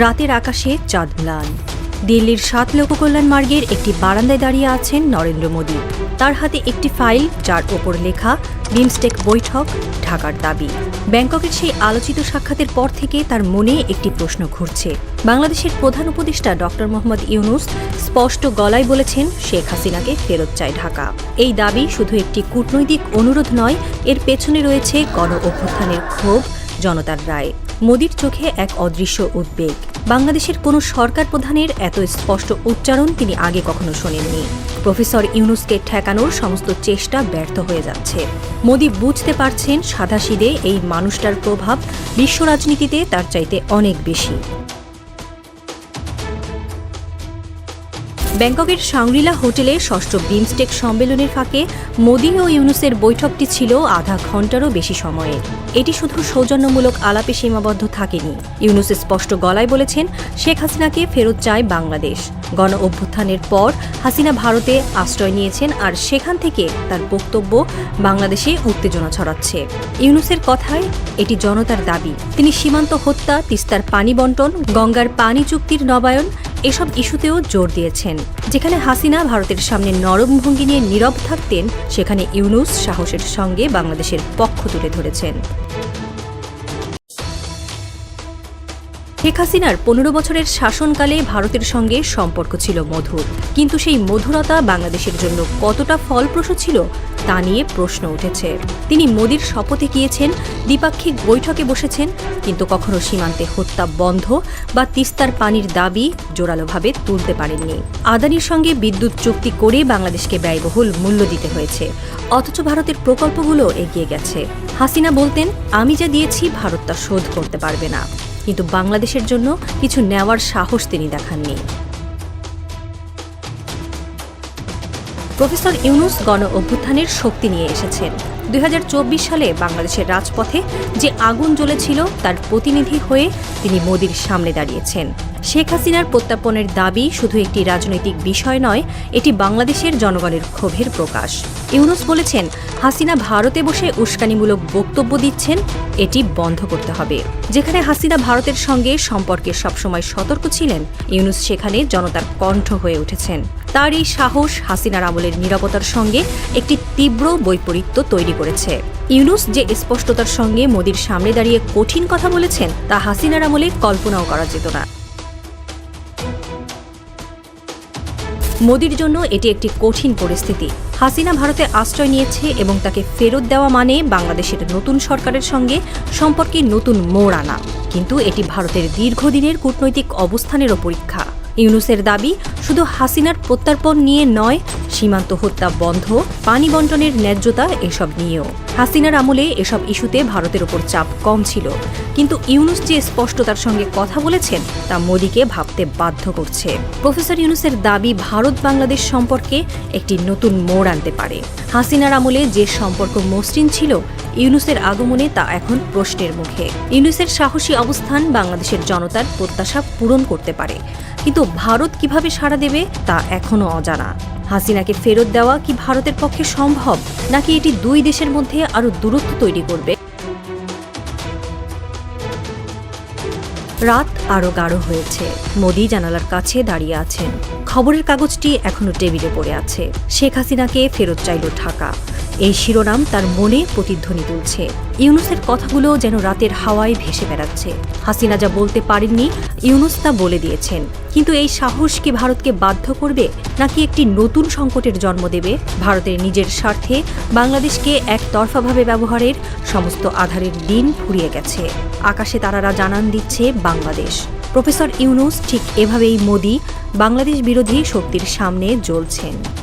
রাতের আকাশে চাঁদ ম্লান। দিল্লির সাত লোককল্যাণ মার্গের একটি বারান্দায় দাঁড়িয়ে আছেন নরেন্দ্র মোদী। তার হাতে একটি ফাইল, যার ওপর লেখা, বিমস্টেক বৈঠক, ঢাকার দাবি। ব্যাংককের সেই আলোচিত সাক্ষাতের পর থেকে তার মনে একটি প্রশ্ন ঘুরছে। বাংলাদেশের প্রধান উপদেষ্টা ডক্টর মোহাম্মদ ইউনুস স্পষ্ট গলায় বলেছেন, শেখ হাসিনাকে ফেরত চায় ঢাকা। এই দাবি শুধু একটি কূটনৈতিক অনুরোধ নয়, এর পেছনে রয়েছে গণ অভ্যুত্থানের ক্ষোভ, জনতার রায়। মোদির চোখে এক অদৃশ্য উদ্বেগ। বাংলাদেশের কোনো সরকার প্রধানের এত স্পষ্ট উচ্চারণ তিনি আগে কখনো শোনেননি। প্রফেসর ইউনুসকে ঠেকানোর সমস্ত চেষ্টা ব্যর্থ হয়ে যাচ্ছে। মোদী বুঝতে পারছেন সাদাসিদে এই মানুষটার প্রভাব বিশ্ব রাজনীতিতে তার চাইতে অনেক বেশি। ব্যাংককের সাংরিলা হোটেলে ষষ্ঠ বিমস্টেক সম্মেলনের ফাঁকে মোদি ও ইউনুসের বৈঠকটি ছিল আধা ঘন্টারও বেশি সময়ে। এটি শুধু সৌজন্যমূলক আলাপে সীমাবদ্ধ থাকেনি। ইউনুস স্পষ্ট গলায় বলেছেন, শেখ হাসিনাকে ফেরত চায় বাংলাদেশ। গণ অভ্যুত্থানের পর হাসিনা ভারতে আশ্রয় নিয়েছেন আর সেখান থেকে তার বক্তব্য বাংলাদেশে উত্তেজনা ছড়াচ্ছে। ইউনুসের কথায় এটি জনতার দাবি। তিনি সীমান্ত হত্যা, তিস্তার পানি বন্টন, গঙ্গার পানি চুক্তির নবায়ন এসব ইস্যুতেও জোর দিয়েছেন। যেখানে হাসিনা ভারতের সামনে নরম ভঙ্গি নিয়ে নীরব থাকতেন, সেখানে ইউনুস সাহসের সঙ্গে বাংলাদেশের পক্ষ তুলে ধরেছেন। শেখ হাসিনার পনেরো বছরের শাসনকালে ভারতের সঙ্গে সম্পর্ক ছিল মধুর। কিন্তু সেই মধুরতা বাংলাদেশের জন্য কতটা ফলপ্রসূ ছিল, তা নিয়ে প্রশ্ন উঠেছে। তিনি মোদীর শপথে গিয়েছেন, দ্বিপাক্ষিক বৈঠকে বসেছেন, কিন্তু কখনো সীমান্তে হত্যা বন্ধ বা তিস্তার পানির দাবি জোরালোভাবে তুলতে পারেননি। আদানির সঙ্গে বিদ্যুৎ চুক্তি করে বাংলাদেশকে ব্যয়বহুল মূল্য দিতে হয়েছে। অথচ ভারতের প্রকল্পগুলো এগিয়ে গেছে। হাসিনা বলতেন, আমি যা দিয়েছি, ভারত তা শোধ করতে পারবে না। কিন্তু বাংলাদেশের জন্য কিছু নেওয়ার সাহস তিনি দেখাননি। প্রফেসর ইউনুস গণ অভ্যুত্থানের শক্তি নিয়ে এসেছেন। দুই হাজার চব্বিশ সালে বাংলাদেশের রাজপথে যে আগুন জ্বলেছিল তার প্রতিনিধি হয়ে তিনি মোদির সামনে দাঁড়িয়েছেন। শেখ হাসিনার প্রত্যাপনের দাবি শুধু একটি রাজনৈতিক বিষয় নয়, এটি বাংলাদেশের জনগণের ক্ষোভের প্রকাশ। ইউনুস বলেছেন, হাসিনা ভারতে বসে উস্কানিমূলক বক্তব্য দিচ্ছেন, এটি বন্ধ করতে হবে। যেখানে হাসিনা ভারতের সঙ্গে সম্পর্কে সবসময় সতর্ক ছিলেন, ইউনুস সেখানে জনতার কণ্ঠ হয়ে উঠেছেন। তার এই সাহস হাসিনার আমলের নিরাপত্তার সঙ্গে একটি তীব্র বৈপরীত্য তৈরি করেছে। ইউনুস যে স্পষ্টতার সঙ্গে মোদির সামনে দাঁড়িয়ে কঠিন কথা বলেছেন, তা হাসিনার আমলে কল্পনাও করা যেত না। মোদির জন্য এটি একটি কঠিন পরিস্থিতি। হাসিনা ভারতে আশ্রয় নিয়েছে এবং তাকে ফেরত দেওয়া মানে বাংলাদেশের নতুন সরকারের সঙ্গে সম্পর্কে নতুন মোড় আনা। কিন্তু এটি ভারতের দীর্ঘদিনের কূটনৈতিক অবস্থানেরও পরীক্ষা। ইউনুসের দাবি, শুধু হাসিনার প্রত্যর্পণ নিয়ে নয়, সীমান্ত হত্যা বন্ধ, পানি বন্টনের ন্যায্যতা এসব নিয়েও। হাসিনার আমলে এসব ইস্যুতে ভারতের ওপর চাপ কম ছিল। কিন্তু ইউনুস যে স্পষ্টতার সঙ্গে কথা বলেছেন, তা মোদীকে ভাবতে বাধ্য করছে। প্রফেসর ইউনুসের দাবি ভারত বাংলাদেশ সম্পর্কে একটি নতুন মোড় আনতে পারে। হাসিনার আমলে যে সম্পর্ক মসৃণ ছিল, ইউনুসের আগমনে তা এখন প্রশ্নের মুখে। ইউনুসের সাহসী অবস্থান বাংলাদেশের জনতার প্রত্যাশা পূরণ করতে পারে। কিন্তু ভারত কীভাবে সাড়া দেবে তা এখনও অজানা। হাসিনাকে ফেরত দেওয়া কি ভারতের পক্ষে সম্ভব, নাকি এটি দুই দেশের মধ্যে আরও দূরত্ব তৈরি করবে? রাত আরও গাঢ় হয়েছে। মোদি জানালার কাছে দাঁড়িয়ে আছেন। খবরের কাগজটি এখনও টেবিলে পড়ে আছে। শেখ হাসিনাকে ফেরত চাইল ঢাকা। এই শিরোনাম তার মনে প্রতিধ্বনি তুলছে। ইউনুসের কথাগুলো যেন রাতের হাওয়ায় ভেসে বেড়াচ্ছে। হাসিনা যা বলতে পারেননি, ইউনুস তা বলে দিয়েছেন। কিন্তু এই সাহস কি ভারতকে বাধ্য করবে, নাকি একটি নতুন সংকটের জন্ম দেবে? ভারতের নিজের স্বার্থে বাংলাদেশকে একতরফাভাবে ব্যবহারের সমস্ত আধারের দিন ফুরিয়ে গেছে। আকাশে তারারা জানান দিচ্ছে বাংলাদেশ। প্রফেসর ইউনুস ঠিক এভাবেই মোদি বাংলাদেশ বিরোধী শক্তির সামনে জ্বলছেন।